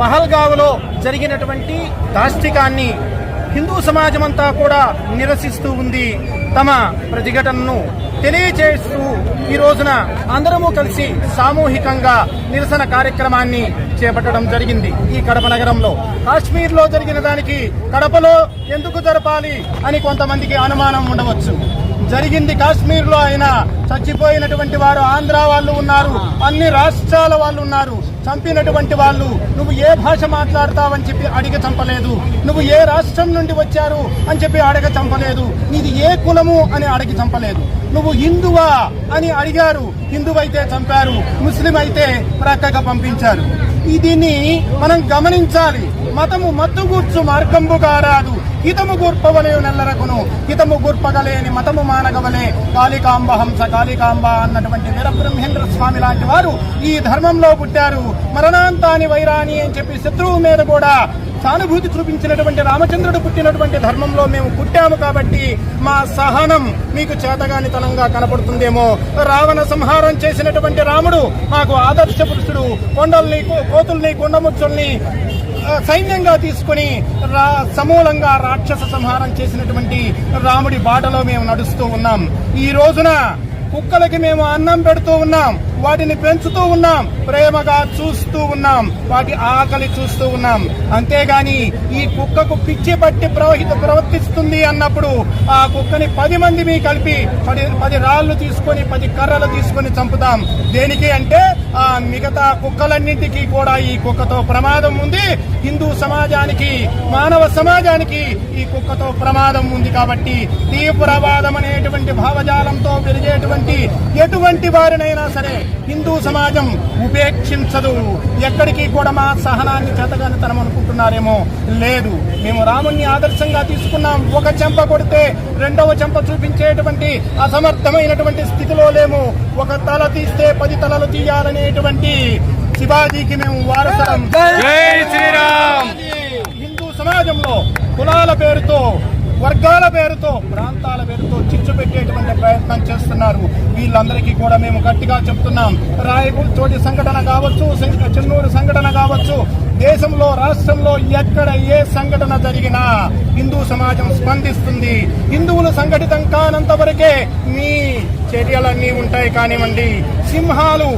పహల్గావ్లో జరిగినటువంటి దాష్టికాన్ని హిందూ సమాజం అంతా కూడా నిరసిస్తూ ఉంది. తమ ప్రతిఘటనను తెలియజేస్తూ ఈ రోజున అందరము కలిసి సామూహికంగా నిరసన కార్యక్రమాన్ని చేపట్టడం జరిగింది. ఈ కడప నగరంలో కాశ్మీర్లో జరిగిన దానికి కడపలో ఎందుకు జరపాలి అని కొంతమందికి అనుమానం ఉండవచ్చు. జరిగింది కాశ్మీర్లో అయినా చచ్చిపోయినటువంటి వారు ఆంధ్ర వాళ్ళు ఉన్నారు అన్ని రాష్ట్రాల వాళ్ళు ఉన్నారు. చంపినటువంటి వాళ్ళు నువ్వు ఏ భాష మాట్లాడతావని చెప్పి అడిగ చంపలేదు. నువ్వు ఏ రాష్ట్రం నుండి వచ్చారు అని చెప్పి అడగ చంపలేదు. నీది ఏ కులము అని అడిగి చంపలేదు. నువ్వు హిందువా అని అడిగారు. హిందువైతే చంపారు. ముస్లిం అయితే ప్రక్కగా పంపించారు. దీన్ని మనం గమనించాలి. మతము మత్తుగూర్చు మార్గంబు కారాదు. హితము గూర్పవలే నెల్లరకును హితము గూర్పగలేని మతము మానగవలే. కాళికాంబ హంస కాళికాంబ అన్నటువంటి వీరబ్రహ్మేంద్ర స్వామి లాంటి వారు ఈ ధర్మంలో పుట్టారు. మరణాంతాని వైరాని అని చెప్పి శత్రువు మీద కూడా సానుభూతి చూపించినటువంటి రామచంద్రుడు పుట్టినటువంటి ధర్మంలో మేము పుట్టాము కాబట్టి మా సహనం మీకు చేతగానితనంగా కనపడుతుందేమో. రావణ సంహారం చేసినటువంటి రాముడు మాకు ఆదర్శ పురుషుడు కొండల్ని కోతుల్ని కొండముచ్చుల్ని సైన్యంగా తీసుకుని రా సమూలంగా రాక్షస సంహారం చేసినటువంటి రాముడి బాటలో మేము నడుస్తూ ఉన్నాం. ఈ రోజున కుక్కలకి మేము అన్నం పెడుతూ ఉన్నాం. వాటిని పెంచుతూ ఉన్నాం. ప్రేమగా చూస్తూ ఉన్నాం. వాటి ఆకలి చూస్తూ ఉన్నాం. అంతేగాని ఈ కుక్కకు పిచ్చి పట్టి ప్రవహిత ప్రవర్తిస్తుంది అన్నప్పుడు ఆ కుక్కని పది మంది మీ కలిపి పది పది రాళ్ళు తీసుకొని పది కర్రలు తీసుకొని చంపుతాం. దేనికి అంటే ఆ మిగతా కుక్కలన్నింటికీ కూడా ఈ కుక్కతో ప్రమాదం ఉంది. హిందూ సమాజానికి మానవ సమాజానికి ఈ కుక్కతో ప్రమాదం ఉంది కాబట్టి తీవ్రవాదం అనేటువంటి భావజాలంతో పెరిగేటువంటి ఎటువంటి వారినైనా సరే హిందూ సమాజం ఉపేక్షించదు. ఎక్కడికి కూడా మా సహనాన్ని చేతగానితనం అనుకుంటున్నారేమో? లేదు. మేము రాముణ్ణి ఆదర్శంగా తీసుకున్నాం. ఒక చెంప కొడితే రెండవ చెంప చూపించేటువంటి అసమర్థమైనటువంటి స్థితిలో లేము. ఒక తల తీస్తే పది తలలు తీయాలనేటువంటి శివాజీకి మేము వారసరం జై శ్రీరామ్ హిందూ సమాజంలో కులాల పేరుతో వర్గాల పేరుతో ప్రాంతాల పేరుతో చిచ్చు పెట్టేటువంటి ప్రయత్నం చేస్తున్నారు. వీళ్ళందరికీ కూడా మేము గట్టిగా చెప్తున్నాం. రాయచోటి సంఘటన కావచ్చు చెన్నూరు సంఘటన కావచ్చు దేశంలో రాష్ట్రంలో ఎక్కడ ఏ సంఘటన జరిగినా హిందూ సమాజం స్పందిస్తుంది. హిందువులు సంఘటితం కానంత వరకే మీ చర్యలన్నీ ఉంటాయి కానివ్వండి. సింహాలు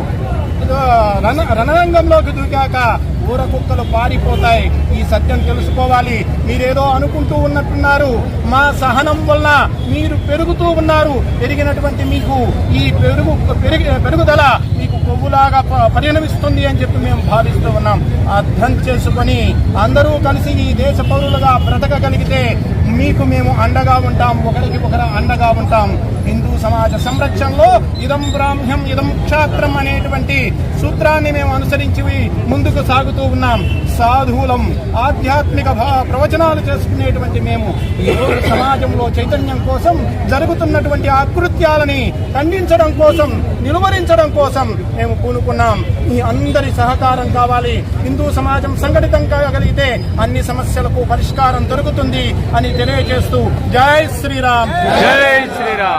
రణ రణరంగంలోకి దూకాక ఊర కుక్కలు పారిపోతాయి. ఈ సత్యం తెలుసుకోవాలి. మీరేదో అనుకుంటూ ఉన్నట్టున్నారు. మా సహనం వల్ల మీరు పెరుగుతూ ఉన్నారు. పెరిగినటువంటి మీకు ఈ పెరుగు పెరుగుదల మీకు కొవ్వులాగా ప- పరిణమిస్తుంది అని చెప్పి మేము భావిస్తూ ఉన్నాం. అర్థం చేసుకొని అందరూ కలిసి ఈ దేశ పౌరులుగా బ్రతకగలిగితే మీకు మేము అండగా ఉంటాం ఒకరికి ఒకరు అండగా ఉంటాం. హిందూ సమాజ సంరక్షణలో ఇదం బ్రాహ్మ్యం ఇదం క్షాత్రం అనేటువంటి సూత్రాన్ని మేము అనుసరించి ముందుకు సాగుతూ ఉన్నాం. సాధువులం ఆధ్యాత్మిక భా- ప్రవచనాలు చేసుకునేటువంటి మేము ఈ సమాజంలో చైతన్యం కోసం జరుగుతున్నటువంటి ఆకృత్యాలని ఖండించడం కోసం నిలువరించడం కోసం మేము పూనుకున్నాం. మీ అందరి సహకారం కావాలి. హిందూ సమాజం సంఘటితం కాగలిగితే అన్ని సమస్యలకు పరిష్కారం దొరుకుతుంది అని తెలియజేస్తూ జై శ్రీరామ్. జై శ్రీరామ్.